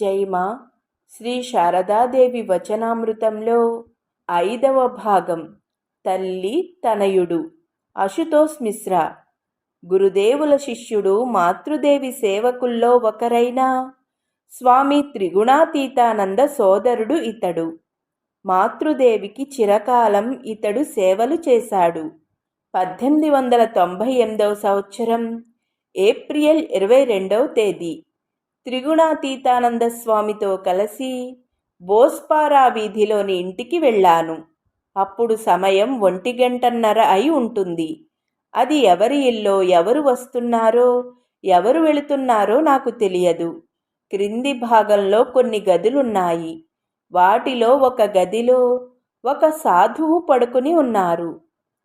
జైమా శ్రీ శారదాదేవి వచనామృతంలో ఐదవ భాగం. తల్లి తనయుడు. అశుతోష్ మిశ్రా. గురుదేవుల శిష్యుడు మాతృదేవి సేవకుల్లో ఒకరైన స్వామి త్రిగుణాతీతానంద సోదరుడు ఇతడు. మాతృదేవికి చిరకాలం ఇతడు సేవలు చేశాడు. పద్దెనిమిది వందల తొంభై ఎనిమిదవ సంవత్సరం ఏప్రిల్ ఇరవై రెండవ తేదీ. త్రిగుణాతీతానంద స్వామితో కలిసి బోస్పారా వీధిలోని ఇంటికి వెళ్ళాను. అప్పుడు సమయం ఒంటి గంటన్నర అయి ఉంటుంది. అది ఎవరి ఇల్లో ఎవరు వస్తున్నారో ఎవరు వెళుతున్నారో నాకు తెలియదు. క్రింది భాగంలో కొన్ని గదులున్నాయి. వాటిలో ఒక గదిలో ఒక సాధువు పడుకుని ఉన్నారు.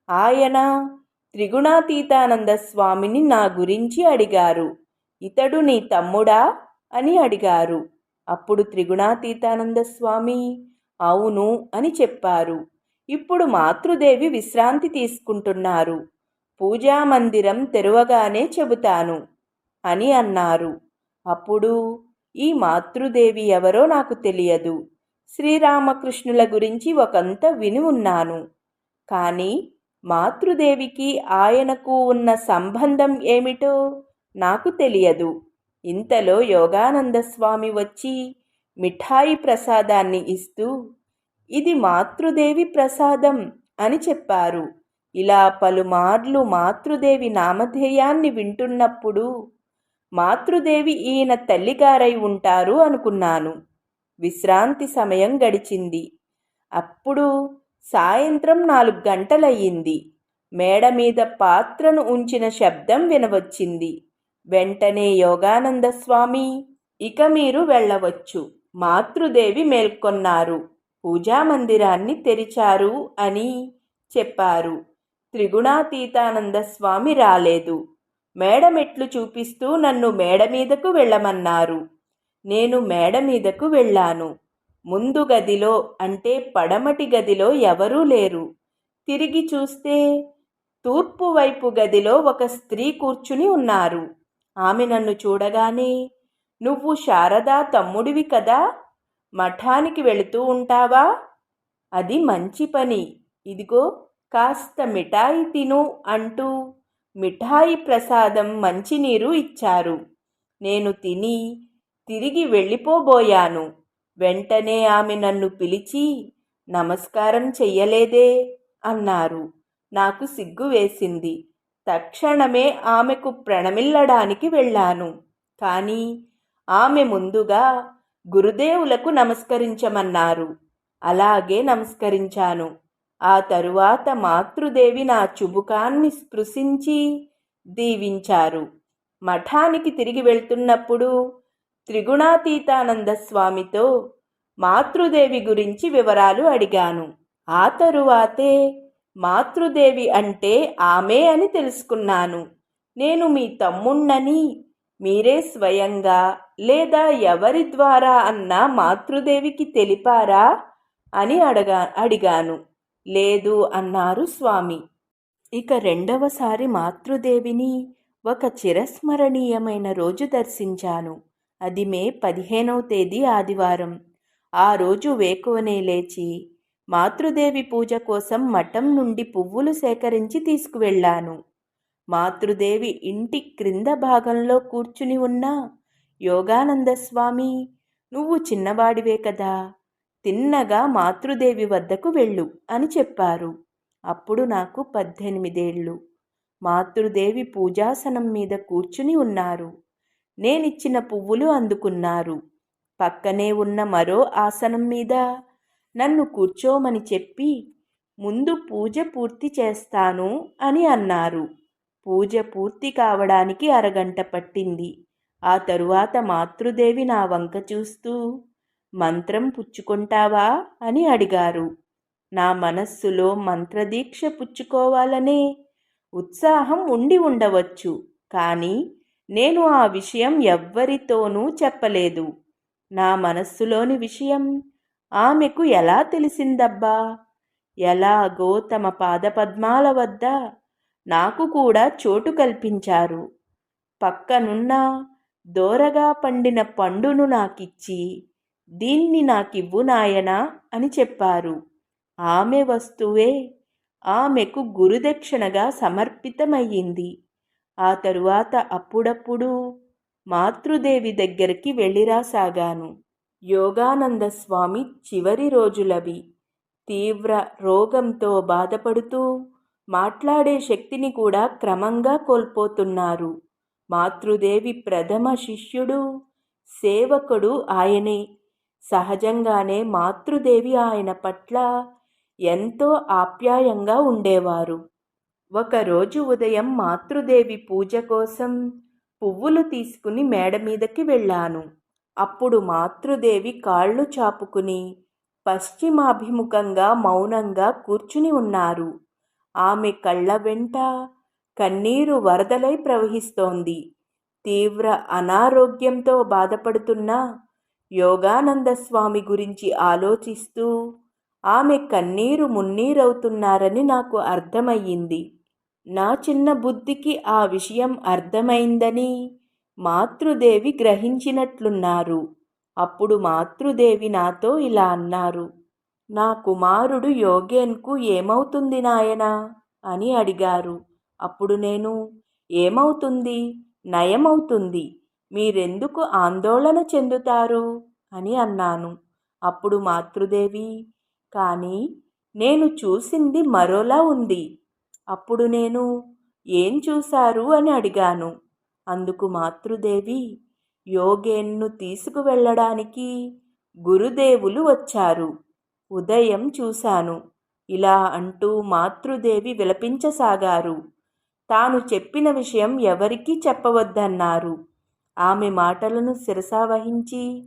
ఆయన త్రిగుణాతీతానంద స్వామిని నా గురించి అడిగారు. ఇతడు నీ తమ్ముడా? అని అడిగారు. అప్పుడు త్రిగుణాతీతానంద స్వామి అవును అని చెప్పారు. ఇప్పుడు మాతృదేవి విశ్రాంతి తీసుకుంటున్నారు. పూజా మందిరం తెరవగానే చెబుతాను అని అన్నారు. అప్పుడు ఈ మాతృదేవి ఎవరో నాకు తెలియదు. శ్రీరామకృష్ణుల గురించి ఒకంత విని ఉన్నాను. కానీ మాతృదేవికి ఆయనకు ఉన్న సంబంధం ఏమిటో నాకు తెలియదు. ఇంతలో యోగానంద స్వామి వచ్చి మిఠాయి ప్రసాదాన్ని ఇస్తూ ఇది మాతృదేవి ప్రసాదం అని చెప్పారు. ఇలా పలుమార్లు మాతృదేవి నామధేయాన్ని వింటున్నప్పుడు మాతృదేవి ఈయన తల్లిగారై ఉంటారు అనుకున్నాను. విశ్రాంతి సమయం గడిచింది. అప్పుడు సాయంత్రం నాలుగు గంటలయ్యింది. మేడ మీద పాత్రను ఉంచిన శబ్దం వినవచ్చింది. వెంటనే యోగానంద స్వామి ఇక మీరు వెళ్ళవచ్చు. మాతృదేవి మేల్కొన్నారు. పూజా మందిరాన్ని తెరిచారు అని చెప్పారు. త్రిగుణాతీతానంద స్వామి రాలేదు. మేడమెట్లు చూపిస్తూ నన్ను మేడ మీదకు వెళ్ళమన్నారు. నేను మేడ మీదకు వెళ్ళాను. ముందు గదిలో అంటే పడమటి గదిలో ఎవరూ లేరు. తిరిగి చూస్తే తూర్పు వైపు గదిలో ఒక స్త్రీ కూర్చుని ఉన్నారు. ఆమె నన్ను చూడగానే నువ్వు శారదా తమ్ముడివి కదా? మఠానికి వెళుతూ ఉంటావా? అది మంచి పని. ఇదిగో కాస్త మిఠాయి తిను అంటూ మిఠాయి ప్రసాదం మంచినీరు ఇచ్చారు. నేను తిని తిరిగి వెళ్ళిపోబోయాను. వెంటనే ఆమె నన్ను పిలిచి నమస్కారం చెయ్యలేదే అన్నారు. నాకు సిగ్గు వేసింది తక్షణమే ఆమెకు ప్రణమిల్లడానికి వెళ్ళాను. కానీ ఆమె ముందుగా గురుదేవులకు నమస్కరించమన్నారు. అలాగే నమస్కరించాను. ఆ తరువాత మాతృదేవి నా చుబుకాన్ని స్పృశించి దీవించారు. మఠానికి తిరిగి వెళ్తున్నప్పుడు త్రిగుణాతీతానంద స్వామితో మాతృదేవి గురించి వివరాలు అడిగాను. ఆ తరువాతే మాతృదేవి అంటే ఆమె అని తెలుసుకున్నాను. నేను మీ తమ్ముణ్ణని మీరే స్వయంగా లేదా ఎవరి ద్వారా అన్న మాతృదేవికి తెలిపారా అని అడగా అడిగాను. లేదు అన్నారు స్వామి. ఇక రెండవసారి మాతృదేవిని ఒక చిరస్మరణీయమైన రోజు దర్శించాను. అది మే పదిహేనవ తేదీ ఆదివారం. ఆ రోజు వేకువనే లేచి మాతృదేవి పూజ కోసం మఠం నుండి పువ్వులు సేకరించి తీసుకువెళ్ళాను. మాతృదేవి ఇంటి క్రింద భాగంలో కూర్చుని ఉన్న యోగానంద స్వామి నువ్వు చిన్నవాడివే కదా తిన్నగా మాతృదేవి వద్దకు వెళ్ళు అని చెప్పారు. అప్పుడు నాకు పద్దెనిమిదేళ్ళు. మాతృదేవి పూజాసనం మీద కూర్చుని ఉన్నారు. నేనిచ్చిన పువ్వులు అందుకున్నారు. పక్కనే ఉన్న మరో ఆసనం మీద నన్ను కూర్చోమని చెప్పి ముందు పూజ పూర్తి చేస్తాను అని అన్నారు. పూజ పూర్తి కావడానికి అరగంట పట్టింది. ఆ తరువాత మాతృదేవి నా వంక చూస్తూ మంత్రం పుచ్చుకుంటావా? అని అడిగారు. నా మనస్సులో మంత్రదీక్ష పుచ్చుకోవాలనే ఉత్సాహం ఉండి ఉండవచ్చు కానీ నేను ఆ విషయం ఎవ్వరితోనూ చెప్పలేదు. నా మనస్సులోని విషయం ఆమెకు ఎలా తెలిసిందబ్బా? ఎలాగో తమ పాదపద్మాల వద్ద నాకు కూడా చోటు కల్పించారు. పక్కనున్న దోరగా పండిన పండును నాకిచ్చి దీన్ని నాకివ్వు నాయనా అని చెప్పారు. ఆమె వస్తువే ఆమెకు గురుదక్షిణగా సమర్పితమయ్యింది. ఆ తరువాత అప్పుడప్పుడు మాతృదేవి దగ్గరికి వెళ్ళిరాసాగాను. యోగానంద స్వామి చివరి రోజులవి. తీవ్ర రోగంతో బాధపడుతూ మాట్లాడే శక్తిని కూడా క్రమంగా కోల్పోతున్నారు. మాతృదేవి ప్రథమ శిష్యుడు సేవకుడు ఆయనే. సహజంగానే మాతృదేవి ఆయన పట్ల ఎంతో ఆప్యాయంగా ఉండేవారు. ఒకరోజు ఉదయం మాతృదేవి పూజ కోసం పువ్వులు తీసుకుని మేడ మీదకి వెళ్ళాను. అప్పుడు మాతృదేవి కాళ్ళు చాపుకుని పశ్చిమాభిముఖంగా మౌనంగా కూర్చుని ఉన్నారు. ఆమె కళ్ళ వెంట కన్నీరు వరదలై ప్రవహిస్తోంది. తీవ్ర అనారోగ్యంతో బాధపడుతున్న యోగానంద స్వామి గురించి ఆలోచిస్తూ ఆమె కన్నీరు మున్నీరవుతున్నారని నాకు అర్థమయ్యింది. నా చిన్న బుద్ధికి ఆ విషయం అర్థమైందని మాతృదేవి గ్రహించినట్లున్నారు. అప్పుడు మాతృదేవి నాతో ఇలా అన్నారు. నా కుమారుడు యోగేన్కు ఏమవుతుంది నాయనా? అని అడిగారు. అప్పుడు నేను ఏమవుతుంది? నయమవుతుంది. మీరెందుకు ఆందోళన చెందుతారు? అని అన్నాను. అప్పుడు మాతృదేవి కానీ నేను చూసింది మరోలా ఉంది. అప్పుడు నేను ఏం చూశారు? అని అడిగాను. అందుకు మాతృదేవి యోగేన్ను తీసుకువెళ్ళడానికి గురుదేవులు వచ్చారు. ఉదయం చూశాను. ఇలా అంటూ మాతృదేవి విలపించసాగారు. తాను చెప్పిన విషయం ఎవరికీ చెప్పవద్దన్నారు. ఆమె మాటలను శిరసావహించి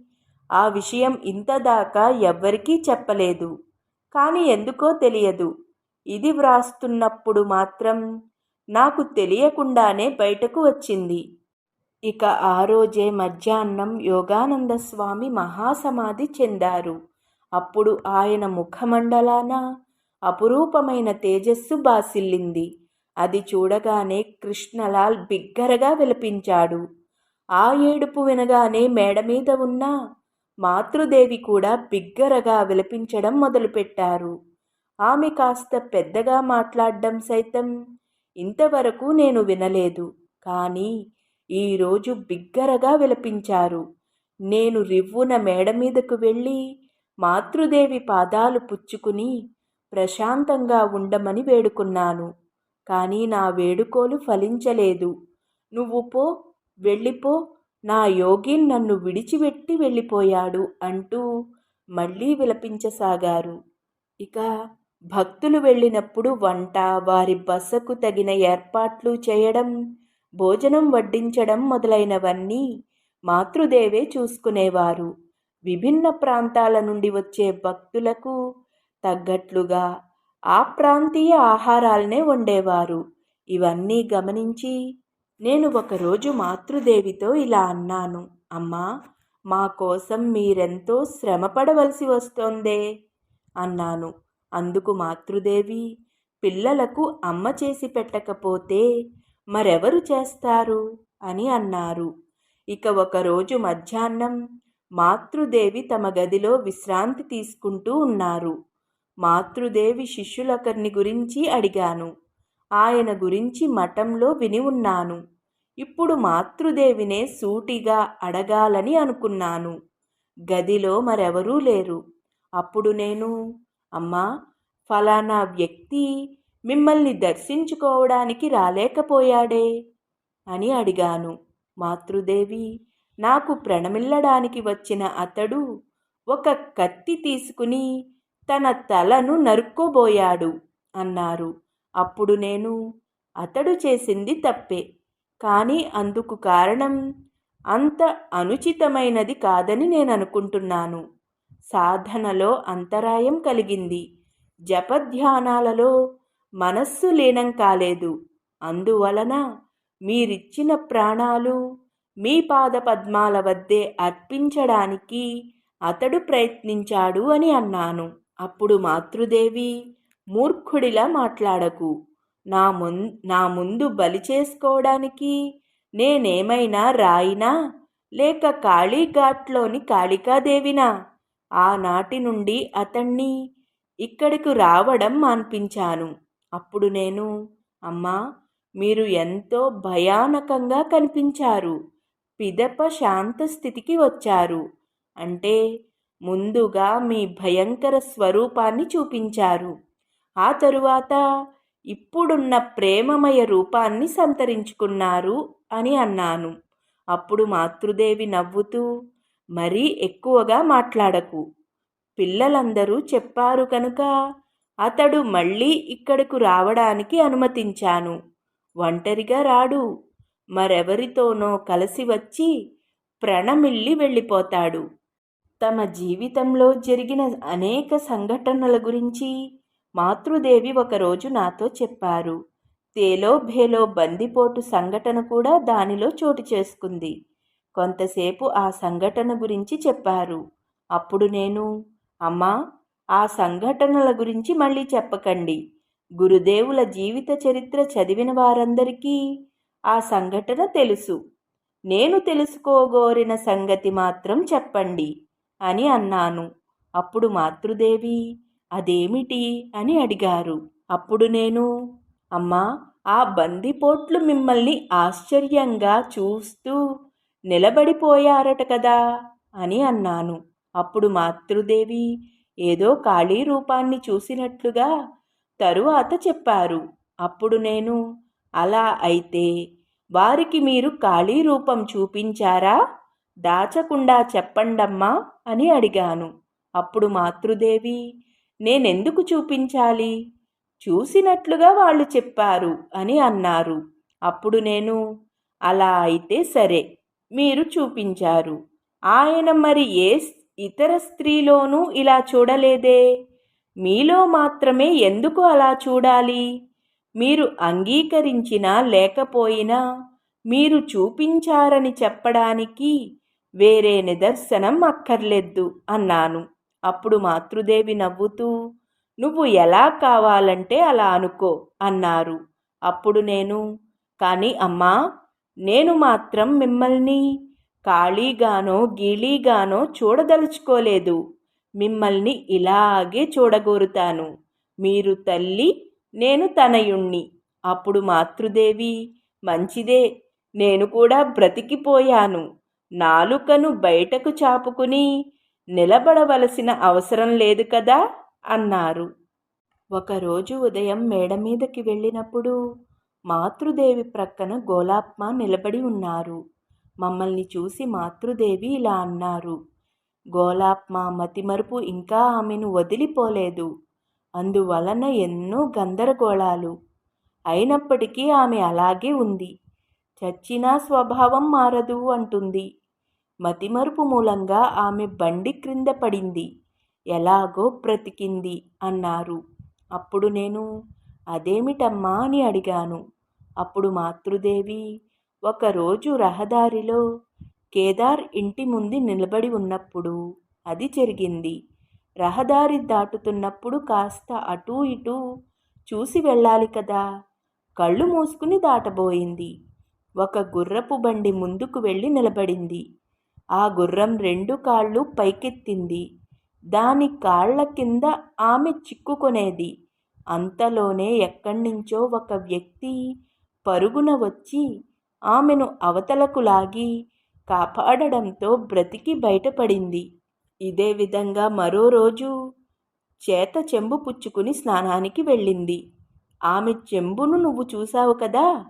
ఆ విషయం ఇంతదాకా ఎవ్వరికీ చెప్పలేదు. కానీ ఎందుకో తెలియదు. ఇది వ్రాస్తున్నప్పుడు మాత్రం నాకు తెలియకుండానే బయటకు వచ్చింది. ఇక ఆ రోజే మధ్యాహ్నం యోగానంద స్వామి మహాసమాధి చెందారు. అప్పుడు ఆయన ముఖమండలాన అపురూపమైన తేజస్సు బాసిల్లింది. అది చూడగానే కృష్ణలాల్ బిగ్గరగా విలపించాడు. ఆ ఏడుపు వినగానే మేడ మీద ఉన్న మాతృదేవి కూడా బిగ్గరగా విలపించడం మొదలుపెట్టారు. ఆమె కాస్త పెద్దగా మాట్లాడడం సైతం ఇంతవరకు నేను వినలేదు. కానీ ఈరోజు బిగ్గరగా విలపించారు. నేను రివ్వున మేడ మీదకు వెళ్ళి మాతృదేవి పాదాలు పుచ్చుకుని ప్రశాంతంగా ఉండమని వేడుకున్నాను. కానీ నా వేడుకోలు ఫలించలేదు. నువ్వు పో వెళ్ళిపో నా యోగిన్ నన్ను విడిచిపెట్టి వెళ్ళిపోయాడు అంటూ మళ్ళీ విలపించసాగారు. ఇక భక్తులు వెళ్ళినప్పుడు వంట వారి బసకు తగిన ఏర్పాట్లు చేయడం భోజనం వడ్డించడం మొదలైనవన్నీ మాతృదేవే చూసుకునేవారు. విభిన్న ప్రాంతాల నుండి వచ్చే భక్తులకు తగ్గట్లుగా ఆ ప్రాంతీయ ఆహారాలనే వండేవారు. ఇవన్నీ గమనించి నేను ఒకరోజు మాతృదేవితో ఇలా అన్నాను అమ్మా మా కోసం మీరెంతో శ్రమపడవలసి వస్తోందే అన్నాను. అందుకు మాతృదేవి పిల్లలకు అమ్మ చేసి పెట్టకపోతే మరెవరు చేస్తారు? అని అన్నారు. ఇక ఒకరోజు మధ్యాహ్నం మాతృదేవి తమ గదిలో విశ్రాంతి తీసుకుంటూ ఉన్నారు. మాతృదేవి శిష్యులొకరిని గురించి అడిగాను. ఆయన గురించి మఠంలో విని ఉన్నాను. ఇప్పుడు మాతృదేవినే సూటిగా అడగాలని అనుకున్నాను. గదిలో మరెవరూ లేరు. అప్పుడు నేను అమ్మా ఫలానా వ్యక్తి మిమ్మల్ని దర్శించుకోవడానికి రాలేకపోయాడే అని అడిగాను. మాతృదేవి నాకు ప్రణమిల్లడానికి వచ్చిన అతడు ఒక కత్తి తీసుకుని తన తలను నరుక్కోబోయాడు అన్నారు. అప్పుడు నేను అతడు చేసింది తప్పే కానీ అందుకు కారణం అంత అనుచితమైనది కాదని నేను అనుకుంటున్నాను సాధనలో అంతరాయం కలిగింది. జపధ్యానాలలో మనస్సు లీనం కాలేదు. అందువలన మీరిచ్చిన ప్రాణాలు మీ పాద పద్మాల వద్దే అర్పించడానికి అతడు ప్రయత్నించాడు అని అన్నాను. అప్పుడు మాతృదేవి మూర్ఖుడిలా మాట్లాడకు. నా ముం నా ముందు బలి చేసుకోవడానికి నేనేమైనా రాయినా లేక కాళీఘాట్లోని కాళికాదేవినా? ఆనాటి నుండి అతణ్ణి ఇక్కడికి రావడం మాన్పించాను. అప్పుడు నేను అమ్మా మీరు ఎంతో భయానకంగా కనిపించారు. పిదప శాంత స్థితికి వచ్చారు. అంటే ముందుగా మీ భయంకర స్వరూపాన్ని చూపించారు. ఆ తరువాత ఇప్పుడున్న ప్రేమమయ రూపాన్ని సంతరించుకున్నారు అని అన్నాను. అప్పుడు మాతృదేవి నవ్వుతూ మరీ ఎక్కువగా మాట్లాడకు. పిల్లలందరూ చెప్పారు కనుక అతడు మళ్ళీ ఇక్కడకు రావడానికి అనుమతించాను. ఒంటరిగా రాడు. మరెవరితోనో కలిసి వచ్చి ప్రణమిల్లి వెళ్ళిపోతాడు. తమ జీవితంలో జరిగిన అనేక సంఘటనల గురించి మాతృదేవి ఒకరోజు నాతో చెప్పారు. తేలో భేలో బందిపోటు సంఘటన కూడా దానిలో చోటు చేసుకుంది. కొంతసేపు ఆ సంఘటన గురించి చెప్పారు. అప్పుడు నేను అమ్మా ఆ సంఘటనల గురించి మళ్ళీ చెప్పకండి. గురుదేవుల జీవిత చరిత్ర చదివిన వారందరికీ ఆ సంఘటన తెలుసు. నేను తెలుసుకోగోరిన సంగతి మాత్రం చెప్పండి అని అన్నాను. అప్పుడు మాతృదేవి అదేమిటి? అని అడిగారు. అప్పుడు నేను అమ్మా ఆ బందిపోట్లు మిమ్మల్ని ఆశ్చర్యంగా చూస్తూ నిలబడిపోయారట కదా అని అన్నాను. అప్పుడు మాతృదేవి ఏదో ఖాళీ రూపాన్ని చూసినట్లుగా తరువాత చెప్పారు. అప్పుడు నేను అలా అయితే వారికి మీరు ఖాళీ రూపం చూపించారా? దాచకుండా చెప్పండమ్మా అని అడిగాను. అప్పుడు మాతృదేవి నేనెందుకు చూపించాలి? చూసినట్లుగా వాళ్ళు చెప్పారు అని అన్నారు. అప్పుడు నేను అలా అయితే సరే మీరు చూపించారు. ఆయన మరి ఏ ఇతర స్త్రీలోనూ ఇలా చూడలేదే? మీలో మాత్రమే ఎందుకు అలా చూడాలి? మీరు అంగీకరించినా లేకపోయినా మీరు చూపించారని చెప్పడానికి వేరే నిదర్శనం అక్కర్లేదు అన్నాను. అప్పుడు మాతృదేవి నవ్వుతూ నువ్వు ఎలా కావాలంటే అలా అనుకో అన్నారు. అప్పుడు నేను కానీ అమ్మా నేను మాత్రం మిమ్మల్ని ఖాళీగానో గీళీగానో చూడదలుచుకోలేదు. మిమ్మల్ని ఇలాగే చూడగోరుతాను. మీరు తల్లి నేను తనయుణ్ణి. అప్పుడు మాతృదేవి మంచిదే నేను కూడా బ్రతికిపోయాను. నాలుకను బయటకు చాపుకుని నిలబడవలసిన అవసరం లేదు కదా? అన్నారు. ఒకరోజు ఉదయం మేడ మీదకి వెళ్ళినప్పుడు మాతృదేవి ప్రక్కన గోలాప్మ నిలబడి ఉన్నారు. మమ్మల్ని చూసి మాతృదేవి ఇలా అన్నారు. గోలాప్మ మతిమరుపు ఇంకా ఆమెను వదిలిపోలేదు. అందువలన ఎన్నో గందరగోళాలు. అయినప్పటికీ ఆమె అలాగే ఉంది. చచ్చినా స్వభావం మారదు అంటుంది. మతిమరుపు మూలంగా ఆమె బండి క్రింద పడింది. ఎలాగో బ్రతికింది అన్నారు. అప్పుడు నేను అదేమిటమ్మా అని అడిగాను. అప్పుడు మాతృదేవి ఒకరోజు రహదారిలో కేదార్ ఇంటి ముందు నిలబడి ఉన్నప్పుడు అది జరిగింది. రహదారి దాటుతున్నప్పుడు కాస్త అటూ ఇటూ చూసి వెళ్ళాలి కదా! కళ్ళు మూసుకుని దాటబోయింది. ఒక గుర్రపు బండి ముందుకు వెళ్ళి నిలబడింది. ఆ గుర్రం రెండు కాళ్ళు పైకెత్తింది. దాని కాళ్ళ కింద ఆమె చిక్కుకొనేది. అంతలోనే ఎక్కడ్నించో ఒక వ్యక్తి పరుగున వచ్చి ఆమెను అవతలకు లాగి కాపాడడంతో బ్రతికి బయటపడింది. ఇదే విధంగా మరో రోజు చేత చెంబు పుచ్చుకుని స్నానానికి వెళ్ళింది. ఆమె చెంబును నువ్వు చూశావు కదా?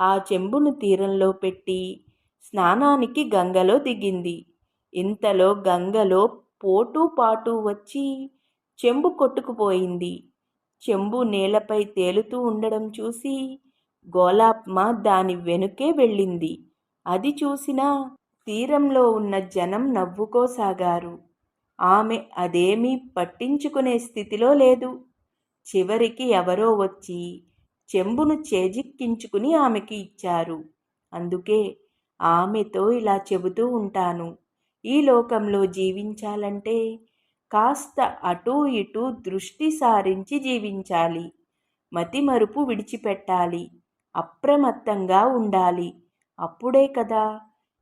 ఆ చెంబును తీరంలో పెట్టి స్నానానికి గంగలో దిగింది. ఇంతలో గంగలో పోటు పాటు వచ్చి చెంబు కొట్టుకుపోయింది. చెంబు నేలపై తేలుతూ ఉండడం చూసి గోలాప్మ దాని వెనుకే వెళ్ళింది. అది చూసినా తీరంలో ఉన్న జనం నవ్వుకోసాగారు. ఆమె అదేమీ పట్టించుకునే స్థితిలో లేదు. చివరికి ఎవరో వచ్చి చెంబును చేజిక్కించుకుని ఆమెకి ఇచ్చారు. అందుకే ఆమెతో ఇలా చెబుతూ ఉంటాను. ఈ లోకంలో జీవించాలంటే కాస్త అటూ ఇటూ దృష్టి సారించి జీవించాలి. మతిమరుపు విడిచిపెట్టాలి. అప్రమత్తంగా ఉండాలి. అప్పుడే కదా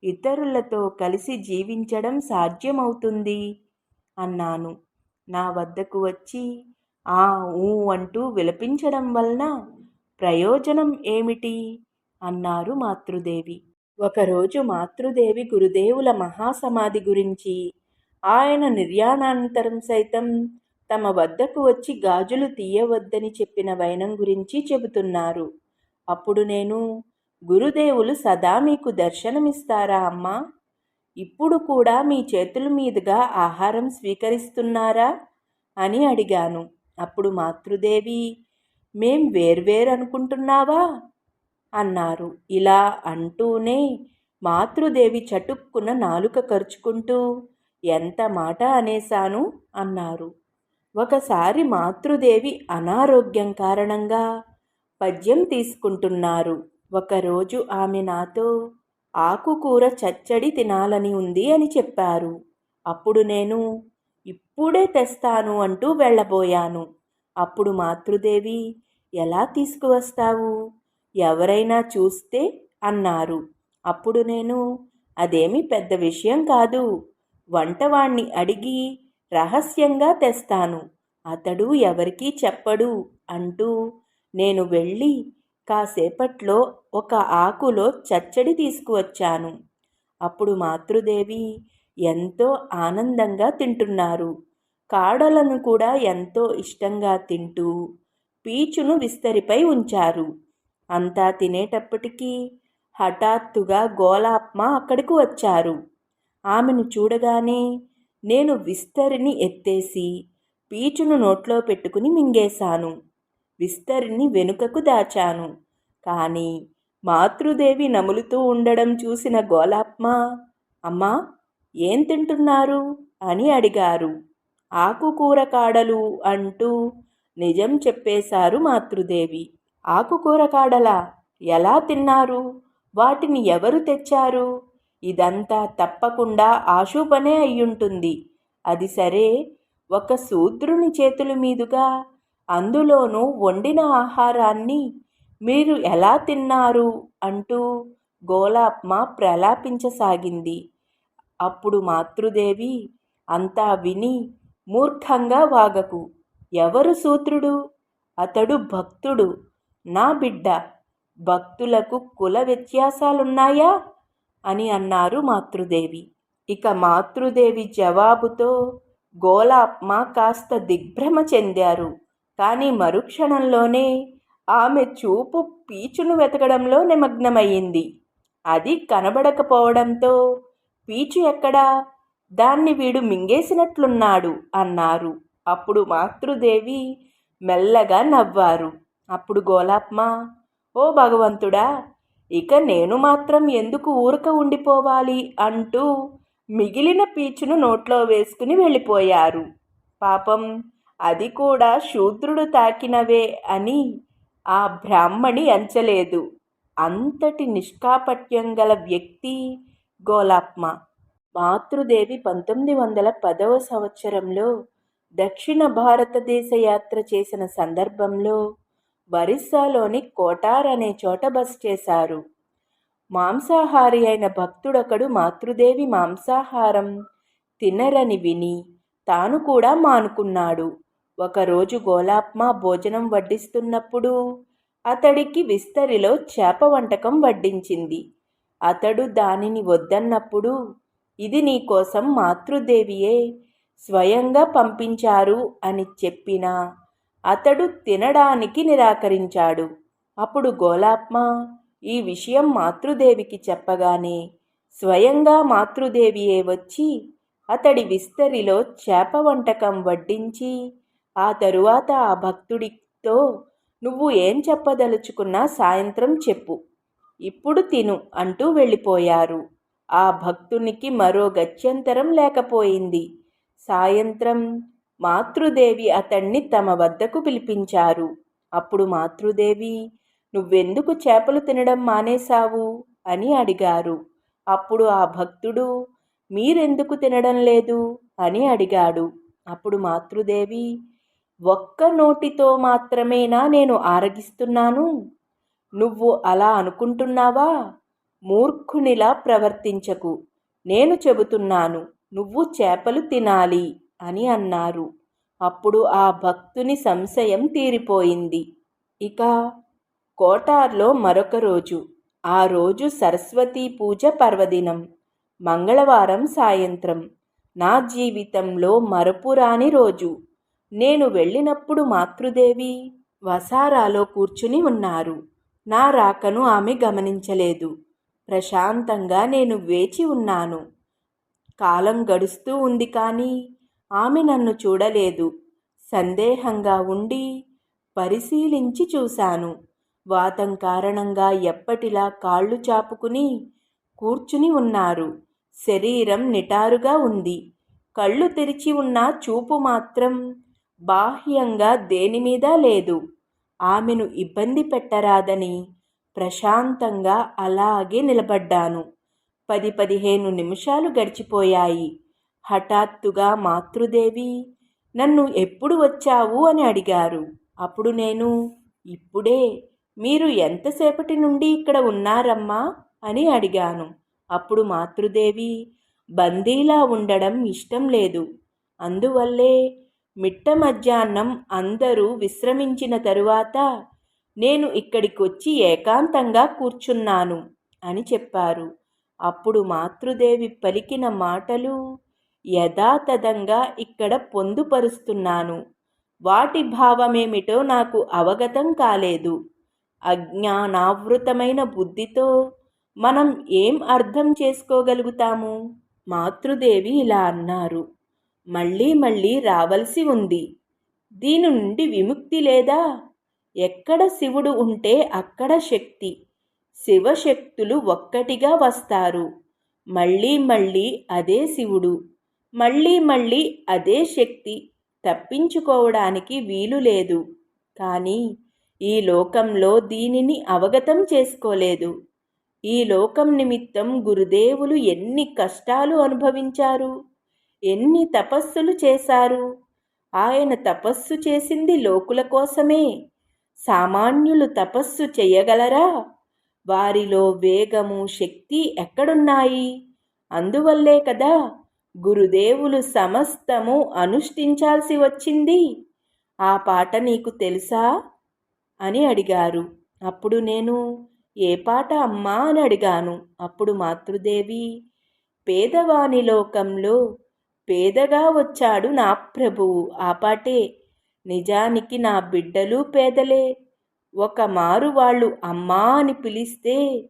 ఇతరులతో కలిసి జీవించడం సాధ్యమవుతుంది అన్నాను. నా వద్దకు వచ్చి ఆ ఊ అంటూ విలపించడం వలన ప్రయోజనం ఏమిటి? అన్నారు మాతృదేవి. ఒకరోజు మాతృదేవి గురుదేవుల మహాసమాధి గురించి ఆయన నిర్యాణానంతరం సైతం తమ వద్దకు వచ్చి గాజులు తీయవద్దని చెప్పిన వైనం గురించి చెబుతున్నారు. అప్పుడు నేను గురుదేవులు సదా మీకు దర్శనమిస్తారా అమ్మా? ఇప్పుడు కూడా మీ చేతుల మీదుగా ఆహారం స్వీకరిస్తున్నారా? అని అడిగాను. అప్పుడు మాతృదేవి మేం వేర్వేరు అనుకుంటున్నావా అన్నారు. ఇలా అంటూనే మాతృదేవి చటుక్కున నాలుక ఖర్చుకుంటూ ఎంత మాట అనేశాను? అన్నారు. ఒకసారి మాతృదేవి అనారోగ్యం కారణంగా పద్యం తీసుకుంటున్నారు. ఒకరోజు ఆమె నాతో ఆకుకూర చచ్చడి తినాలని ఉంది అని చెప్పారు. అప్పుడు నేను ఇప్పుడే తెస్తాను అంటూ వెళ్ళబోయాను. అప్పుడు మాతృదేవి ఎలా తీసుకువస్తావు? ఎవరైనా చూస్తే అన్నారు. అప్పుడు నేను అదేమి పెద్ద విషయం కాదు. వంటవాణ్ణి అడిగి రహస్యంగా తెస్తాను. అతడు ఎవరికీ చెప్పడు అంటూ నేను వెళ్ళి కాసేపట్లో ఒక ఆకులో చచ్చడి తీసుకువచ్చాను. అప్పుడు మాతృదేవి ఎంతో ఆనందంగా తింటున్నారు. కాడలను కూడా ఎంతో ఇష్టంగా తింటూ పీచును విస్తరిపై ఉంచారు. అంతా తినేటప్పటికీ హఠాత్తుగా గోలాప్మ అక్కడికి వచ్చారు. ఆమెను చూడగానే నేను విస్తరిని ఎత్తేసి పీచును నోట్లో పెట్టుకుని మింగేశాను. విస్తరిని వెనుకకు దాచాను. కానీ మాతృదేవి నములుతూ ఉండడం చూసిన గోలాప్మ అమ్మా ఏం తింటున్నారు? అని అడిగారు. ఆకుకూర కాడలు అంటూ నిజం చెప్పేశారు మాతృదేవి. ఆకుకూర కాడలా? ఎలా తిన్నారు? వాటిని ఎవరు తెచ్చారు? ఇదంతా తప్పకుండా ఆశుపనే అయ్యుంటుంది. అది సరే ఒక శూద్రుని చేతుల మీదుగా అందులోనూ వండిన ఆహారాన్ని మీరు ఎలా తిన్నారు? అంటూ గోలాప్మ ప్రలాపించసాగింది. అప్పుడు మాతృదేవి అంతా విని మూర్ఖంగా వాగకు. ఎవరు సూత్రుడు? అతడు భక్తుడు. నా బిడ్డ భక్తులకు కుల వ్యత్యాసాలున్నాయా? అని అన్నారు మాతృదేవి. ఇక మాతృదేవి జవాబుతో గోలాప్మ కాస్త దిగ్భ్రమ చెందారు. కానీ మరుక్షణంలోనే ఆమె చూపు పీచును వెతకడంలో నిమగ్నమయ్యింది. అది కనబడకపోవడంతో పీచు ఎక్కడా? దాన్ని వీడు మింగేసినట్లున్నాడు అన్నారు. అప్పుడు మాతృదేవి మెల్లగా నవ్వారు. అప్పుడు గోలాప్మ ఓ భగవంతుడా ఇక నేను మాత్రం ఎందుకు ఊరక ఉండిపోవాలి అంటూ మిగిలిన పీచును నోట్లో వేసుకుని వెళ్ళిపోయారు. పాపం అది కూడా శూద్రుడు తాకినవే అని ఆ బ్రాహ్మణి అంచలేదు. అంతటి నిష్కాపట్యం గల వ్యక్తి గోలాత్మ మాతృదేవి పంతొమ్మిది వందల పదవ సంవత్సరంలో దక్షిణ భారతదేశ యాత్ర చేసిన సందర్భంలో ఒరిస్సాలోని కోటార్ అనే చోట బస్ చేశారు. మాంసాహారి అయిన భక్తుడొకడు మాతృదేవి మాంసాహారం తినరని విని తాను కూడా మానుకున్నాడు. ఒకరోజు గోలాప్మ భోజనం వడ్డిస్తున్నప్పుడు అతడికి విస్తరిలో చేప వంటకం వడ్డించింది. అతడు దానిని వద్దన్నప్పుడు ఇది నీకోసం మాతృదేవియే స్వయంగా పంపించారు అని చెప్పినా అతడు తినడానికి నిరాకరించాడు. అప్పుడు గోలాప్మ ఈ విషయం మాతృదేవికి చెప్పగానే స్వయంగా మాతృదేవియే వచ్చి అతడి విస్తరిలో చేప వంటకం వడ్డించి ఆ తరువాత ఆ భక్తుడితో నువ్వు ఏం చెప్పదలుచుకున్నా సాయంత్రం చెప్పు. ఇప్పుడు తిను అంటూ వెళ్ళిపోయారు. ఆ భక్తునికి మరో గత్యంతరం లేకపోయింది. సాయంత్రం మాతృదేవి అతన్ని తమ వద్దకు పిలిపించారు. అప్పుడు మాతృదేవి నువ్వెందుకు చేపలు తినడం మానేశావు? అని అడిగారు. అప్పుడు ఆ భక్తుడు మీరెందుకు తినడం లేదు? అని అడిగాడు. అప్పుడు మాతృదేవి ఒక్క నోటితో మాత్రమేనా నేను ఆరగిస్తున్నాను? నువ్వు అలా అనుకుంటున్నావా? మూర్ఖునిలా ప్రవర్తించకు. నేను చెబుతున్నాను నువ్వు చేపలు తినాలి అని అన్నారు. అప్పుడు ఆ భక్తుని సంశయం తీరిపోయింది. ఇక కోటార్లో మరొక రోజు ఆ రోజు సరస్వతీ పూజ పర్వదినం మంగళవారం సాయంత్రం. నా జీవితంలో మరపురాని రోజు. నేను వెళ్ళినప్పుడు మాతృదేవి వసారాలో కూర్చుని ఉన్నారు. నా రాకను ఆమె గమనించలేదు. ప్రశాంతంగా నేను వేచి ఉన్నాను. కాలం గడుస్తూ ఉంది కానీ ఆమె నన్ను చూడలేదు. సందేహంగా ఉండి పరిశీలించి చూశాను. వాతం కారణంగా ఎప్పటిలా కాళ్ళు చాపుకుని కూర్చుని ఉన్నారు. శరీరం నిటారుగా ఉంది. కళ్ళు తెరిచి ఉన్న చూపు మాత్రం బాహ్యంగా దేనిమీద లేదు. ఆమెను ఇబ్బంది పెట్టరాదని ప్రశాంతంగా అలాగే నిలబడ్డాను. పది పదిహేను నిమిషాలు గడిచిపోయాయి. హఠాత్తుగా మాతృదేవి నన్ను ఎప్పుడు వచ్చావు? అని అడిగారు. అప్పుడు నేను ఇప్పుడే. మీరు ఎంతసేపటి నుండి ఇక్కడ ఉన్నారమ్మా? అని అడిగాను. అప్పుడు మాతృదేవి బందీలా ఉండడం ఇష్టం లేదు. అందువల్లే మిట్ట మధ్యాహ్నం అందరూ విశ్రమించిన తరువాత నేను ఇక్కడికి వచ్చి ఏకాంతంగా కూర్చున్నాను అని చెప్పారు. అప్పుడు మాతృదేవి పలికిన మాటలు యథాతథంగా ఇక్కడ పొందుపరుస్తున్నాను. వాటి భావమేమిటో నాకు అవగతం కాలేదు. అజ్ఞానావృతమైన బుద్ధితో మనం ఏం అర్థం చేసుకోగలుగుతాము? మాతృదేవి ఇలా అన్నారు. మళ్ళీ మళ్ళీ రావలసి ఉంది. దీని నుండి విముక్తి లేదా? ఎక్కడ శివుడు ఉంటే అక్కడ శక్తి. శివశక్తులు ఒక్కటిగా వస్తారు. మళ్ళీ మళ్ళీ అదే శివుడు. మళ్ళీ మళ్ళీ అదే శక్తి. తప్పించుకోవడానికి వీలు లేదు. కానీ ఈ లోకంలో దీనిని అవగతం చేసుకోలేదు. ఈ లోకం నిమిత్తం గురుదేవులు ఎన్ని కష్టాలు అనుభవించారు? ఎన్ని తపస్సులు చేశారు? ఆయన తపస్సు చేసింది లోకుల కోసమే. సామాన్యులు తపస్సు చెయ్యగలరా వారిలో వేగము శక్తి ఎక్కడున్నాయి? అందువల్లే కదా గురుదేవులు సమస్తము అనుష్ఠించాల్సి వచ్చింది. ఆ పాట నీకు తెలుసా? అని అడిగారు. అప్పుడు నేను ఏ పాట అమ్మా అని అడిగాను. అప్పుడు మాతృదేవి పేదవాని లోకంలో పేదగా వచ్చాడు నా ప్రభువు. ఆ పాటే నిజానికి నా బిడ్డలు పేదలే. ఒక మారు వాళ్ళు అమ్మా అని పిలిస్తే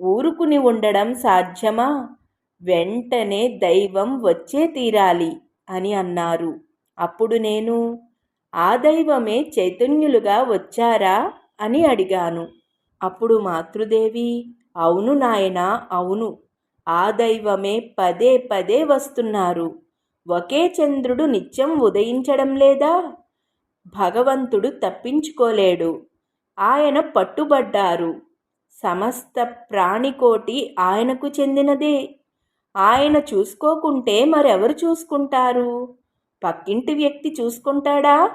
ఊరుకుని ఉండడం సాధ్యమా? వెంటనే దైవం వచ్చే తీరాలి అని అన్నారు. అప్పుడు నేను ఆ దైవమే చైతన్యులుగా వచ్చారా? అని అడిగాను. అప్పుడు మాతృదేవి అవును నాయనా అవును. ఆ దైవమే పదే పదే వస్తున్నారు. ఒకే చంద్రుడు నిత్యం ఉదయించడం లేదా? భగవంతుడు తప్పించుకోలేడు. ఆయన పట్టుబడ్డారు. సమస్త ప్రాణికోటి ఆయనకు చెందినదే. ఆయన చూసుకోకుంటే మరెవరు చూసుకుంటారు? పక్కింటి వ్యక్తి చూసుకుంటాడా?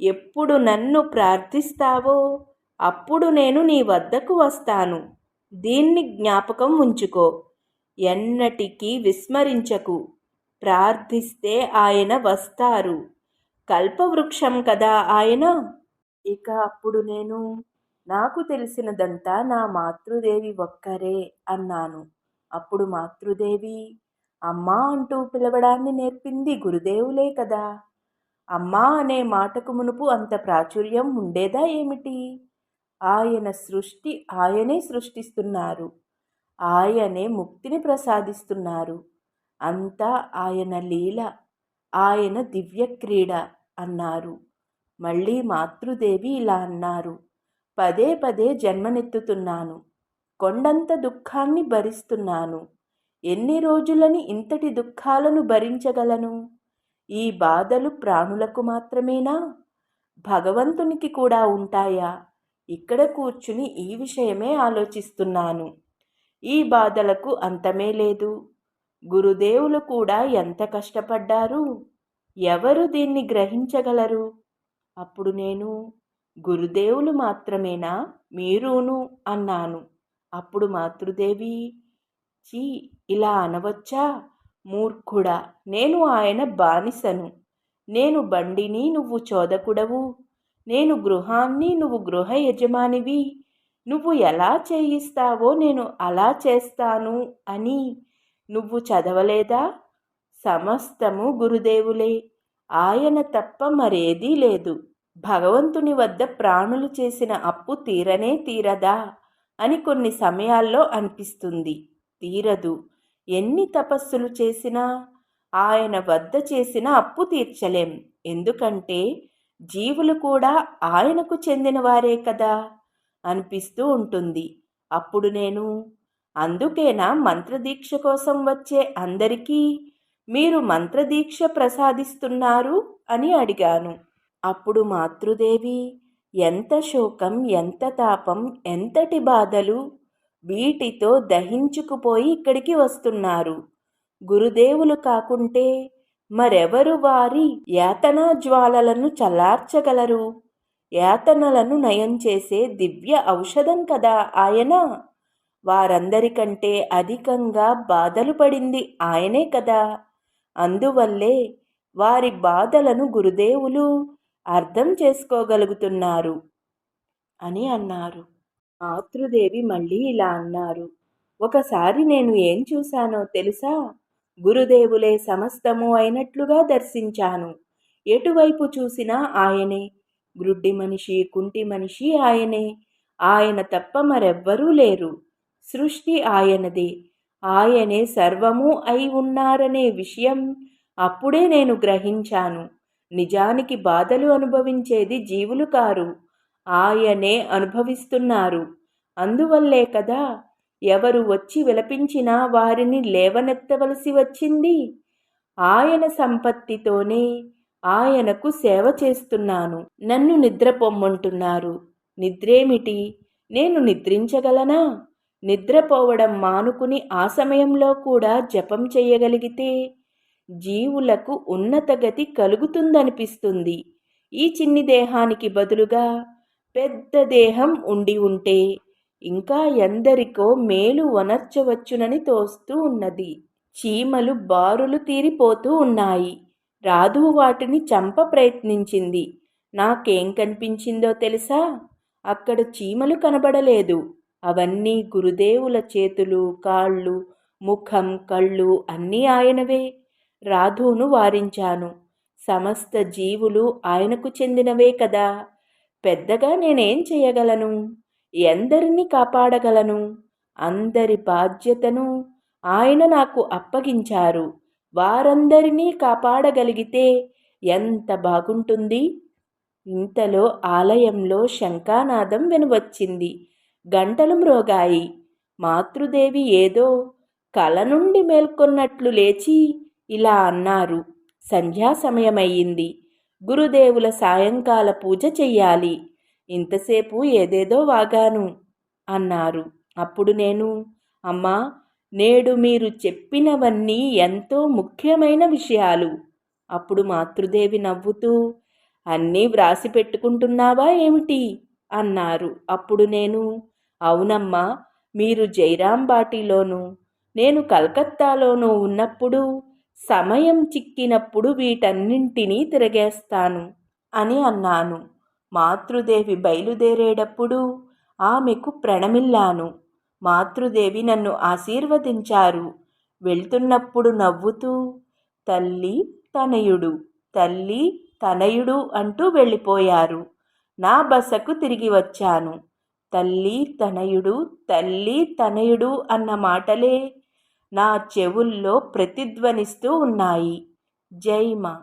ఎప్పుడు నన్ను ప్రార్థిస్తావో అప్పుడు నేను నీ వద్దకు వస్తాను. దీన్ని జ్ఞాపకం ఉంచుకో. ఎన్నటికీ విస్మరించకు. ప్రార్థిస్తే ఆయన వస్తారు. కల్పవృక్షం కదా ఆయన? ఇక అప్పుడు నేను నాకు తెలిసినదంతా నా మాతృదేవి ఒక్కరే అన్నాను. అప్పుడు మాతృదేవి అమ్మా అంటూ పిలవడాన్ని నేర్పింది గురుదేవులే కదా. అమ్మా అనే మాటకు మునుపు అంత ప్రాచుర్యం ఉండేదా ఏమిటి? ఆయన సృష్టి ఆయనే సృష్టిస్తున్నారు. ఆయనే ముక్తిని ప్రసాదిస్తున్నారు. అంతా ఆయన లీల ఆయన దివ్య క్రీడ అన్నారు. మళ్ళీ మాతృదేవి ఇలా అన్నారు. పదే పదే జన్మనెత్తుతున్నాను. కొండంత దుఃఖాన్ని భరిస్తున్నాను. ఎన్ని రోజులని ఇంతటి దుఃఖాలను భరించగలను? ఈ బాధలు ప్రాణులకు మాత్రమేనా? భగవంతునికి కూడా ఉంటాయా? ఇక్కడ కూర్చుని ఈ విషయమే ఆలోచిస్తున్నాను. ఈ బాధలకు అంతమే లేదు. గురుదేవులు కూడా ఎంత కష్టపడ్డారు? ఎవరు దీన్ని గ్రహించగలరు? అప్పుడు నేను గురుదేవులు మాత్రమేనా? మీరును అన్నాను. అప్పుడు మాతృదేవి చీ ఇలా అనవచ్చా? మూర్ఖుడా నేను ఆయన బానిసను. నేను బండిని నువ్వు చోదకుడవు. నేను గృహాన్ని నువ్వు గృహ యజమానివి. నువ్వు ఎలా చేయిస్తావో నేను అలా చేస్తాను అని నువ్వు చదవలేదా? సమస్తము గురుదేవులే. ఆయన తప్ప మరేదీ లేదు. భగవంతుని వద్ద ప్రాణులు చేసిన అప్పు తీరనే తీరదా? అని కొన్ని సమయాల్లో అనిపిస్తుంది. తీరదు. ఎన్ని తపస్సులు చేసినా ఆయన వద్ద చేసిన అప్పు తీర్చలేం. ఎందుకంటే జీవులు కూడా ఆయనకు చెందినవారే కదా? అనిపిస్తూ ఉంటుంది. అప్పుడు నేను అందుకేనా మంత్రదీక్ష కోసం వచ్చే అందరికీ మీరు మంత్రదీక్ష ప్రసాదిస్తున్నారు అని అడిగాను. అప్పుడు మాతృదేవి ఎంత శోకం ఎంత తాపం ఎంతటి బాధలు వీటితో దహించుకుపోయి ఇక్కడికి వస్తున్నారు. గురుదేవులు కాకుంటే మరెవరు వారి యాతనా జ్వాలలను చల్లార్చగలరు? యాతనలను నయం చేసే దివ్య ఔషధం కదా ఆయన? వారందరికంటే అధికంగా బాధలు పడింది ఆయనే కదా. అందువల్లే వారి బాధలను గురుదేవులు అర్థం చేసుకోగలుగుతున్నారు అని అన్నారు. మాతృదేవి మళ్ళీ ఇలా అన్నారు. ఒకసారి నేను ఏం చూశానో తెలుసా? గురుదేవులే సమస్తము అయినట్లుగా దర్శించాను. ఎటువైపు చూసినా ఆయనే. గ్రుడ్డి మనిషి కుంటి మనిషి ఆయనే. ఆయన తప్ప మరెవ్వరూ లేరు. సృష్టి ఆయనదే. ఆయనే సర్వము అయి ఉన్నారనే విషయం అప్పుడే నేను గ్రహించాను. నిజానికి బాధలు అనుభవించేది జీవులు కారు. ఆయనే అనుభవిస్తున్నారు. అందువల్లే కదా ఎవరు వచ్చి విలపించినా వారిని లేవనెత్తవలసి వచ్చింది? ఆయన సంపత్తితోనే ఆయనకు సేవ చేస్తున్నాను. నన్ను నిద్రపొమ్మంటున్నారు. నిద్రేమిటి? నేను నిద్రించగలనా? నిద్రపోవడం మానుకుని ఆ సమయంలో కూడా జపం చేయగలిగితే జీవులకు ఉన్నత గతి కలుగుతుందనిపిస్తుంది. ఈ చిన్ని దేహానికి బదులుగా పెద్ద దేహం ఉండి ఉంటే ఇంకా ఎందరికో మేలు వనర్చవచ్చునని తోస్తూ ఉన్నది. చీమలు బారులు తీరిపోతూ ఉన్నాయి. రాధు వాటిని చంప ప్రయత్నించింది. నాకేం కనిపించిందో తెలుసా? అక్కడ చీమలు కనబడలేదు. అవన్నీ గురుదేవుల చేతులు కాళ్ళు ముఖం కళ్ళు అన్నీ ఆయనవే. రాధును వారించాను. సమస్త జీవులు ఆయనకు చెందినవే కదా. పెద్దగా నేనేం చేయగలను? ఎందరిని కాపాడగలను? అందరి బాధ్యతను ఆయన నాకు అప్పగించారు. వారందరినీ కాపాడగలిగితే ఎంత బాగుంటుంది? ఇంతలో ఆలయంలో శంఖానాదం వినవచ్చింది. గంటలు మ్రోగాయి. మాతృదేవి ఏదో కల నుండి మేల్కొన్నట్లు లేచి ఇలా అన్నారు. సంధ్యా సమయమయ్యింది. గురుదేవుల సాయంకాల పూజ చెయ్యాలి. ఇంతసేపు ఏదేదో వాగాను అన్నారు. అప్పుడు నేను అమ్మా నేడు మీరు చెప్పినవన్నీ ఎంతో ముఖ్యమైన విషయాలు. అప్పుడు మాతృదేవి నవ్వుతూ అన్నీ వ్రాసి పెట్టుకుంటున్నావా ఏమిటి? అన్నారు. అప్పుడు నేను అవునమ్మా మీరు జైరాంబాటిలోనూ నేను కలకత్తాలోనూ ఉన్నప్పుడు సమయం చిక్కినప్పుడు వీటన్నింటినీ తిరగేస్తాను అని అన్నాను. మాతృదేవి బయలుదేరేటప్పుడు ఆమెకు ప్రణమిల్లాను. మాతృదేవి నన్ను ఆశీర్వదించారు. వెళ్తున్నప్పుడు నవ్వుతూ తల్లి తనయుడు తల్లి తనయుడు అంటూ వెళ్ళిపోయారు. నా బసకు తిరిగి వచ్చాను. తల్లి తనయుడు తల్లి తనయుడు అన్న మాటలే నా చెవుల్లో ప్రతిధ్వనిస్తూ ఉన్నాయి. జై మా